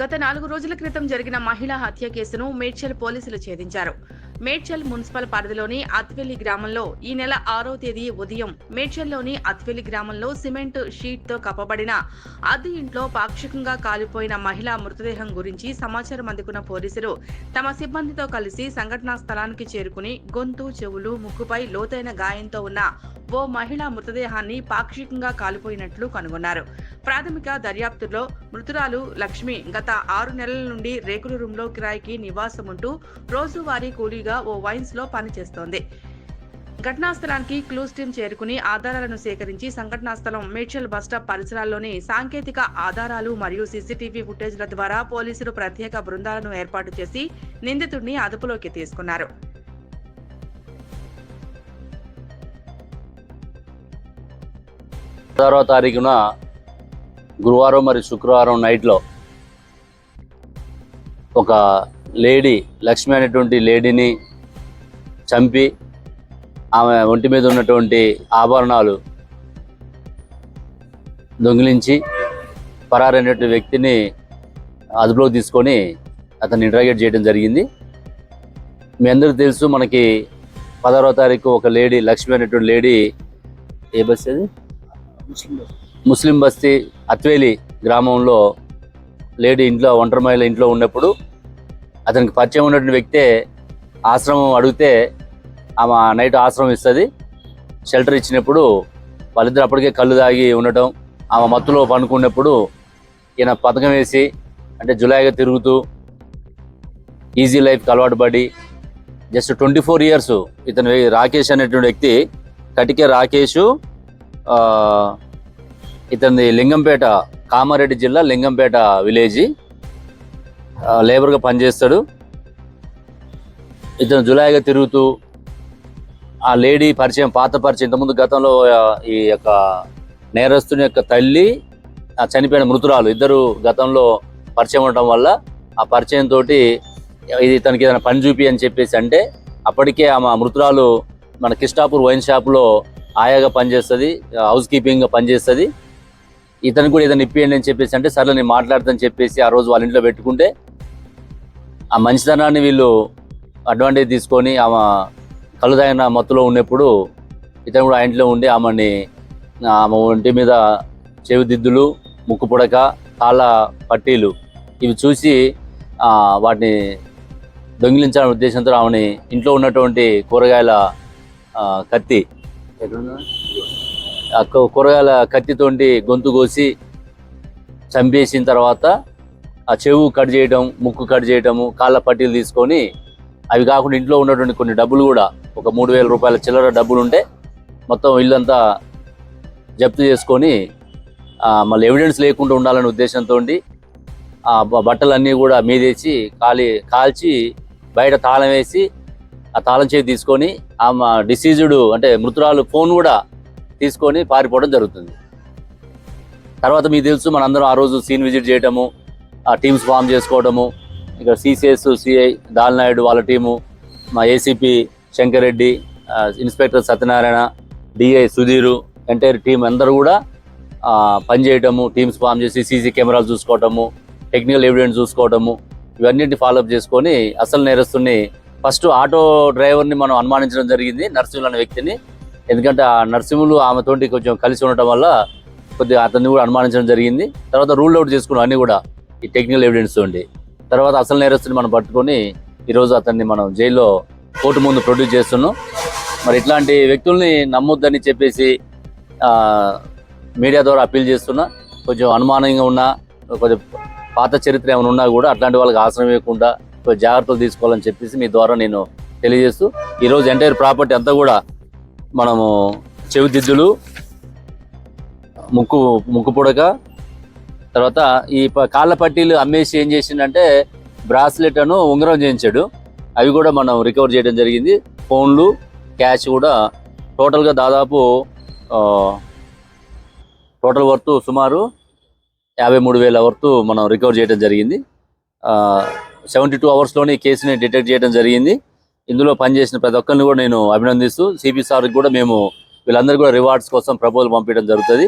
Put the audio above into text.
గత నాలుగు రోజుల క్రితం జరిగిన మహిళా హత్య కేసును మేడ్చల్ పోలీసులు ఛేదించారు. మేడ్చల్ మున్సిపల్ పరిధిలోని అత్వెల్లి గ్రామంలో ఈ నెల ఆరో తేదీ ఉదయం మేడ్చల్లోని అత్వెల్లి గ్రామంలో సిమెంట్ షీట్తో కప్పబడిన అద్దె ఇంట్లో పాక్షికంగా కాలిపోయిన మహిళ మృతదేహం గురించి సమాచారం అందుకున్న పోలీసులు తమ సిబ్బందితో కలిసి సంఘటనా స్థలానికి చేరుకుని గొంతు చెవులు ముక్కుపై లోతైన గాయంతో ఉన్న ఓ మహిళ మృతదేహాన్ని పాక్షికంగా కాలిపోయినట్లు కనుగొన్నారు. ప్రాథమిక దర్యాప్తులో మృతురాలు లక్ష్మి గత ఆరు నెలల నుండి రేకుల రూమ్లో కిరాయికి నివాసముంటూ రోజువారీ కూలీగా ఓ వైన్స్లో పనిచేస్తోంది. ఘటనా స్థలానికి క్లూస్ టీం చేరుకుని ఆధారాలను సేకరించి సంఘటనా స్థలం మేడ్చల్ బస్టాప్ పరిసరాల్లోని సాంకేతిక ఆధారాలు మరియు సీసీటీవీ ఫుటేజ్ల ద్వారా పోలీసులు ప్రత్యేక బృందాలను ఏర్పాటు చేసి నిందితుడిని అదుపులోకి తీసుకున్నారు. పదహారవ తారీఖున గురువారం మరియు శుక్రవారం నైట్లో ఒక లేడీ లక్ష్మి అనేటువంటి లేడీని చంపి ఆమె ఒంటి మీద ఉన్నటువంటి ఆభరణాలు దొంగిలించి పరారైనటువంటి వ్యక్తిని అదుపులోకి తీసుకొని అతన్ని ఇంటరాగేట్ చేయడం జరిగింది. మీ అందరికీ తెలుసు మనకి పదహారవ తారీఖు ఒక లేడీ లక్ష్మి అనేటువంటి లేడీ ఏ బస్ అది? ముస్లిం బస్తీ. అత్వేలి గ్రామంలో లేడీ ఇంట్లో ఒంటరి మహిళ ఇంట్లో ఉన్నప్పుడు అతనికి పరిచయం ఉన్నటువంటి వ్యక్తే ఆశ్రమం అడిగితే ఆమె నైట్ ఆశ్రమం ఇస్తుంది. షెల్టర్ ఇచ్చినప్పుడు వాళ్ళిద్దరు అప్పటికే కళ్ళు తాగి ఉండటం ఆమె మత్తులో పనుకున్నప్పుడు ఈయన పథకం వేసి అంటే జులైగా తిరుగుతూ ఈజీ లైఫ్కి అలవాటు పడి జస్ట్ ట్వంటీ ఫోర్ ఇయర్స్ ఇతను రాకేష్ అనేటువంటి వ్యక్తి కటికే రాకేష్ ఇతనిది లింగంపేట కామారెడ్డి జిల్లా లింగంపేట విలేజ్. లేబర్గా పనిచేస్తాడు. ఇతను జులాయిగా తిరుగుతూ ఆ లేడీ పరిచయం పాత పరిచయం. ఇంతకుముందు గతంలో ఈ యొక్క నేరస్తుని యొక్క తల్లి ఆ చనిపోయిన మృతురాలు ఇద్దరు గతంలో పరిచయం ఉండటం వల్ల ఆ పరిచయం తోటి ఇది తనకి ఏదైనా పని చూపి అని చెప్పేసి అంటే అప్పటికే ఆమె మృతురాలు మన కిష్టాపూర్ వైన్ షాప్లో ఆయాగా పనిచేస్తుంది హౌస్ కీపింగ్గా పనిచేస్తుంది. ఇతను కూడా ఏదైనా ఇప్పియండి అని చెప్పేసి అంటే సరే నేను మాట్లాడతాను చెప్పేసి ఆ రోజు వాళ్ళ ఇంట్లో పెట్టుకుంటే ఆ మంచితనాన్ని వీళ్ళు అడ్వాంటేజ్ తీసుకొని ఆమె కళ్ళు తాగిన మత్తులో ఉన్నప్పుడు ఇతను కూడా ఆ ఇంట్లో ఉండి ఆమెని ఆమె ఒంటి మీద చెవి దిద్దులు ముక్కు పుడక కాళ్ళ పట్టీలు ఇవి చూసి వాటిని దొంగిలించాలనే ఉద్దేశంతో ఆమెని ఇంట్లో ఉన్నటువంటి కూరగాయల కత్తి కూరగాయల కత్తితోటి గొంతు కోసి చంపేసిన తర్వాత ఆ చెవు కట్ చేయడం ముక్కు కట్ చేయడము కాళ్ళ పట్టీలు తీసుకొని అవి కాకుండా ఇంట్లో ఉన్నటువంటి కొన్ని డబ్బులు కూడా ఒక మూడు వేల రూపాయల చిల్లర డబ్బులు ఉంటే మొత్తం ఇల్లంతా జప్తు చేసుకొని మళ్ళీ ఎవిడెన్స్ లేకుండా ఉండాలనే ఉద్దేశంతో ఆ బట్టలన్నీ కూడా మీదేసి కాలి కాల్చి బయట తాళం వేసి ఆ తాళం చేయి తీసుకొని ఆమె డిసీజుడ్ అంటే మృతురాలు ఫోన్ కూడా తీసుకొని పారిపోవడం జరుగుతుంది. తర్వాత మీకు తెలుసు మనందరం ఆ రోజు సీన్ విజిట్ చేయటము ఆ టీమ్స్ ఫామ్ చేసుకోవడము ఇక్కడ సిసిఎస్ సిఐ దాల్నాయుడు వాళ్ళ టీము మా ACP Shankar Reddy inspector Satyanarayana DI Sudheer entire team అందరూ కూడా పనిచేయటము టీమ్స్ ఫామ్ చేసి సీసీ కెమెరాలు చూసుకోవటము టెక్నికల్ ఎవిడెన్స్ చూసుకోవటము ఇవన్నింటిని ఫాలోఅప్ చేసుకొని అసలు నేరస్తుని ఫస్ట్ ఆటో డ్రైవర్ని మనం అనుమానించడం జరిగింది నర్సింహులు అనే వ్యక్తిని. ఎందుకంటే ఆ నర్సింహులు ఆమెతోటి కొంచెం కలిసి ఉండటం వల్ల కొద్దిగా అతన్ని కూడా అనుమానించడం జరిగింది. తర్వాత రూల్ అవుట్ చేసుకున్నాం అన్ని కూడా ఈ టెక్నికల్ ఎవిడెన్స్ ఉండి తర్వాత అసలు నేరస్తుని మనం పట్టుకొని ఈరోజు అతన్ని మనం జైల్లో కోర్టు ముందు ప్రొడ్యూస్ చేస్తున్నాం. మరి ఇట్లాంటి వ్యక్తుల్ని నమ్మొద్దని చెప్పేసి మీడియా ద్వారా అప్పీల్ చేస్తున్నా. కొంచెం అనుమానంగా ఉన్నా కొంచెం పాత చరిత్ర ఏమైనా ఉన్నా కూడా అట్లాంటి వాళ్ళకి ఆశ్రయం ఇవ్వకుండా జాగ్రత్తలు తీసుకోవాలని చెప్పేసి మీ ద్వారా నేను తెలియజేస్తూ ఈరోజు ఎంటైర్ ప్రాపర్టీ అంతా కూడా మనము చెవిదిద్దులు ముక్కు ముక్కు పుడక తర్వాత ఈ ప- కాళ్ళ పట్టీలు అమ్మేసి ఏం చేసిండంటే బ్రాస్లెట్ అను ఉంగరం చేయించాడు. అవి కూడా మనం రికవర్ చేయడం జరిగింది. ఫోన్లు క్యాష్ కూడా టోటల్గా దాదాపు టోటల్ వర్త్ సుమారు యాభై మూడు వేల వర్త్ మనం రికవర్ చేయడం జరిగింది. సెవెంటీ టూ అవర్స్లోనే ఈ కేసుని డిటెక్ట్ చేయడం జరిగింది. ఇందులో పనిచేసిన ప్రతి ఒక్కరిని కూడా నేను అభినందిస్తూ సిపి సార్కి కూడా మేము వీళ్ళందరికీ కూడా రివార్డ్స్ కోసం ప్రపోజల్ పంపించడం జరుగుతుంది.